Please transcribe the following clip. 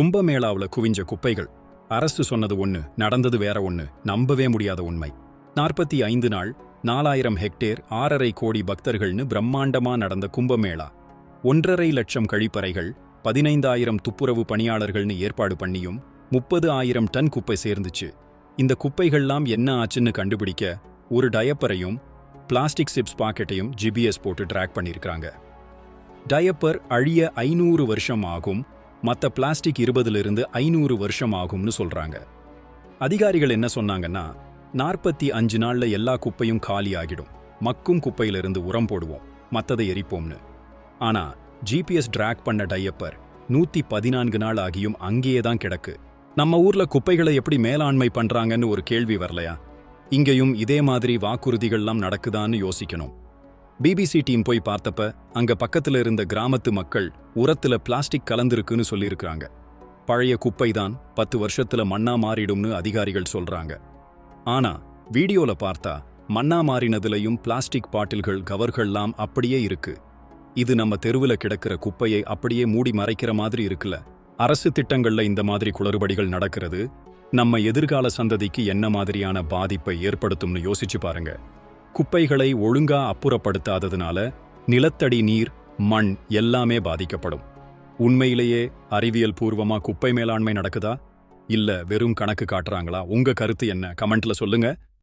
கும்பமேளாவுல குவிஞ்ச குப்பைகள். அரசு சொன்னது ஒன்று நடந்தது வேற ஒண்ணு நம்பவே முடியாத உண்மை. நாற்பத்தி ஐந்து நாள் நாலாயிரம் ஹெக்டேர் ஆறரை கோடி பக்தர்கள்னு பிரம்மாண்டமா நடந்த கும்பமேளா. ஒன்றரை லட்சம் கழிப்பறைகள் பதினைந்தாயிரம் துப்புரவு பணியாளர்கள்னு ஏற்பாடு பண்ணியும் முப்பது ஆயிரம் டன் குப்பை சேர்ந்துச்சு. இந்த குப்பைகள்லாம் என்ன ஆச்சுன்னு கண்டுபிடிக்க ஒரு டயப்பரையும் பிளாஸ்டிக் சிப்ஸ் பாக்கெட்டையும் ஜிபிஎஸ் போட்டு ட்ராக் பண்ணியிருக்கிறாங்க டயப்பர் அழிய ஐநூறு வருஷம் ஆகும் மற்ற பிளாஸ்டிக் இருபதுலேருந்து ஐநூறு வருஷம் ஆகும்னு சொல்றாங்க. அதிகாரிகள் என்ன சொன்னாங்கன்னா நாற்பத்தி அஞ்சு நாள்ல எல்லா குப்பையும் காலி ஆகிடும். மக்கும் குப்பையிலிருந்து உரம் போடுவோம் மத்ததை எரிப்போம்னு. ஆனா ஜிபிஎஸ் டிராக் பண்ண டையப்பர் நூத்தி பதினான்கு நாள் ஆகியும் அங்கேயே தான் கிடக்கு. நம்ம ஊர்ல குப்பைகளை எப்படி மேலாண்மை பண்றாங்கன்னு ஒரு கேள்வி வரலையா? இங்கேயும் இதே மாதிரி வாக்குறுதிகள்லாம் நடக்குதான்னு யோசிக்கணும். பிபிசி டீம் போய் பார்த்தப்ப அங்க பக்கத்துல இருந்த கிராமத்து மக்கள் உரத்துல பிளாஸ்டிக் கலந்திருக்குன்னு சொல்லியிருக்கிறாங்க. பழைய குப்பை தான் பத்து வருஷத்துல மண்ணா மாறிடும்னு அதிகாரிகள் சொல்றாங்க. ஆனா வீடியோல பார்த்தா மண்ணா மாறினதுலயும் பிளாஸ்டிக் பாட்டில்கள் கவர்கள்லாம் அப்படியே இருக்கு. இது நம்ம தெருவுல கிடக்கிற குப்பையை அப்படியே மூடி மறைக்கிற மாதிரி இருக்குல்ல. அரசு திட்டங்கள்ல இந்த மாதிரி குளறுபடிகள் நடக்கிறது நம்ம எதிர்கால சந்ததிக்கு என்ன மாதிரியான பாதிப்பை ஏற்படுத்தும்னு யோசிச்சு பாருங்க. குப்பைகளை ஒழுங்கா அப்புறப்படுத்தாததுனால நிலத்தடி நீர் மண் எல்லாமே பாதிக்கப்படும். உண்மையிலேயே அறிவியல் பூர்வமா குப்பை மேலாண்மை நடக்குதா? இல்ல வெறும் கணக்கு காட்டுறாங்களா? உங்க கருத்து என்ன? கமெண்ட்ல சொல்லுங்க.